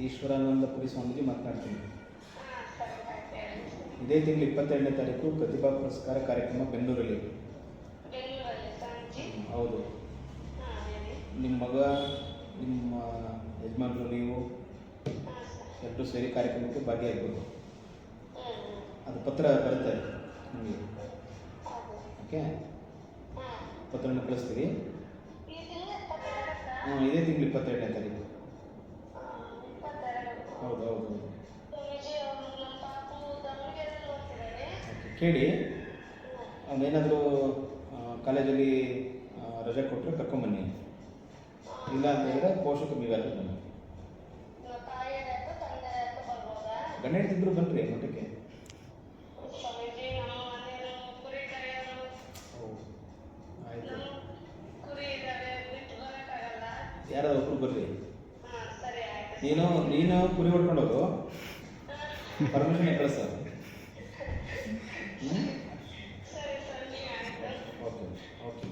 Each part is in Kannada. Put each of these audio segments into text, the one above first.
ಈಶ್ವರಾನಂದಪುರಿ ಸ್ವಾಮೀಜಿ ಮಾತನಾಡ್ತೀನಿ. ಇದೇ ತಿಂಗಳು ಇಪ್ಪತ್ತೆರಡನೇ ತಾರೀಕು ಪ್ರತಿಭಾ ಪುರಸ್ಕಾರ ಕಾರ್ಯಕ್ರಮ ಬೆಂಗಳೂರಲ್ಲಿ. ಹೌದು. ನಿಮ್ಮ ಮಗ, ನಿಮ್ಮ ಯಜಮಾನರು ನೀವು ಎಲ್ಲರೂ ಸೇರಿ ಕಾರ್ಯಕ್ರಮಕ್ಕೆ ಭಾಗಿಯಾಗ್ಬೋದು. ಅದು ಪತ್ರ ಬರುತ್ತೆ ನಿಮಗೆ. ಓಕೆ? ಪತ್ರನ ಕಳಿಸ್ತೀವಿ. ಹ್ಞೂ ಇದೇ ತಿಂಗಳು ಇಪ್ಪತ್ತೆರಡನೇ ತಾರೀಕು. ಓಕೆ ಕೇಳಿ. ಅವನೇನಾದರೂ ಕಾಲೇಜಲ್ಲಿ ರಜೆ ಕೊಟ್ಟರೆ ಕರ್ಕೊಂಬನ್ನಿ. ಇಲ್ಲ ಅಂತ ಹೇಳಿದ್ರೆ ಪೋಷಕ ನೀವೆಲ್ಲ ಬನ್ನಿ ಗಂಡ ಹೆಂಡ್ತಿದ್ರು ಬನ್ನಿರಿ ಮಠಕ್ಕೆ. ಯಾರಾದ್ರು ಒಬ್ರು ಬರ್ರಿ. ನೀನು ನೀನು ಕುರಿ ಹೊಡ್ಕೊಂಡು ಹೋಗು. ಪರ್ಮಿಷನ್ ಕಳಿಸ. Okay okay.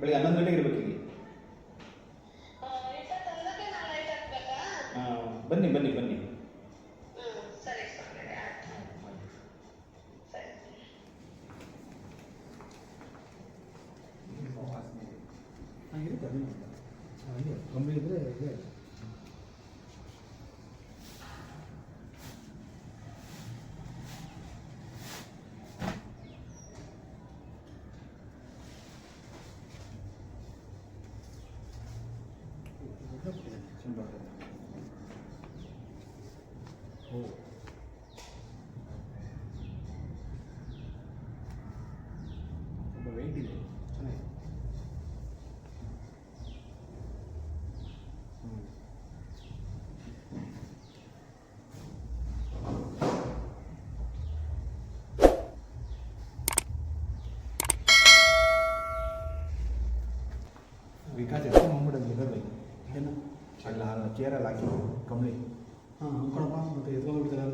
ಬೆಳಿಗ್ಗೆ ಹನ್ನೊಂದು ಗಂಟೆಗೆ ಇರ್ಬೇಕು ಇಲ್ಲಿ. ಹಾಂ ಬನ್ನಿ ಬನ್ನಿ ಬನ್ನಿ. 이렇게 안 됩니다. 아니요. 반면에 그래야 돼. ವಿಕಾಸ್ ಎಷ್ಟು ಮಾಡ್ಬಿಡೋದು ಇರೋದು ಏನು? ಅಲ್ಲ ಚೇರಲ್ಲಿ ಹಾಕಿ ಕಂಬಳಿ ಹಾಂ ಅಂದ್ಕೊಳಪ್ಪ ಮತ್ತೆ ಎತ್ಕೊಂಡ್ಬಿಡ್ತಾರೆ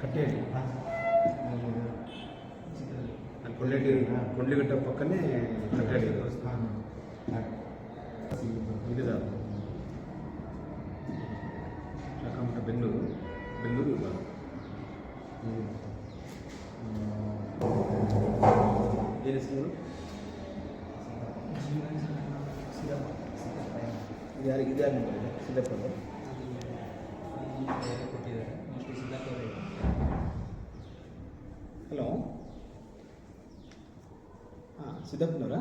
ಕಟ್ಟೆಯಲ್ಲಿ ಕೊಳ್ಳೆಟ್ಟಿ ಕೊಂಡ್ಲಿಗಟ್ಟ ಪಕ್ಕನೇ ಇದಿದ ಶಾಖಾಮಠ ಬೆಂಗಳೂರು ಬೆಂಗಳೂರು ಏನು ಹೆಸರು ಯಾರಿಗೆ ಇದು ಯಾರು? ಹಲೋ? ಹಾಂ, ಸಿದ್ದಪ್ಪನವರಾ?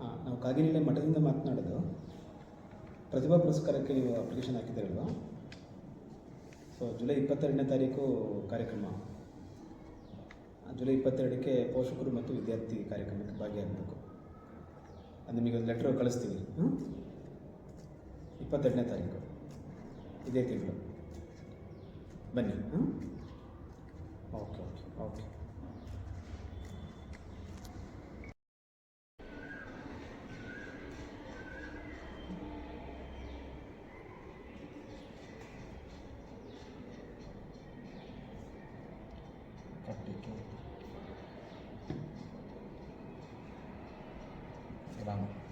ಹಾಂ, ನಾವು ಕಾಗಿನೆಲೆ ಮಠದಿಂದ ಮಾತನಾಡೋದು. ಪ್ರತಿಭಾ ಪುರಸ್ಕಾರಕ್ಕೆ ನೀವು ಅಪ್ಲಿಕೇಶನ್ ಹಾಕಿದ್ದೀರಲ್ವಾ? ಸೊ ಜುಲೈ ಇಪ್ಪತ್ತೆರಡನೇ ತಾರೀಕು ಕಾರ್ಯಕ್ರಮ. ಜುಲೈ ಇಪ್ಪತ್ತೆರಡಕ್ಕೆ ಪೋಷಕರು ಮತ್ತು ವಿದ್ಯಾರ್ಥಿ ಕಾರ್ಯಕ್ರಮಕ್ಕೆ ಭಾಗಿಯಾಗಬೇಕು. ಅದು ನಿಮಗೆ ಒಂದು ಲೆಟ್ರ್ ಕಳಿಸ್ತೀವಿ ಹ್ಞೂ ಇಪ್ಪತ್ತೆರಡನೇ ತಾರೀಕು. ಇದೇ ತಿಂಗಳು. ಬನ್ನಿ. 知道吗？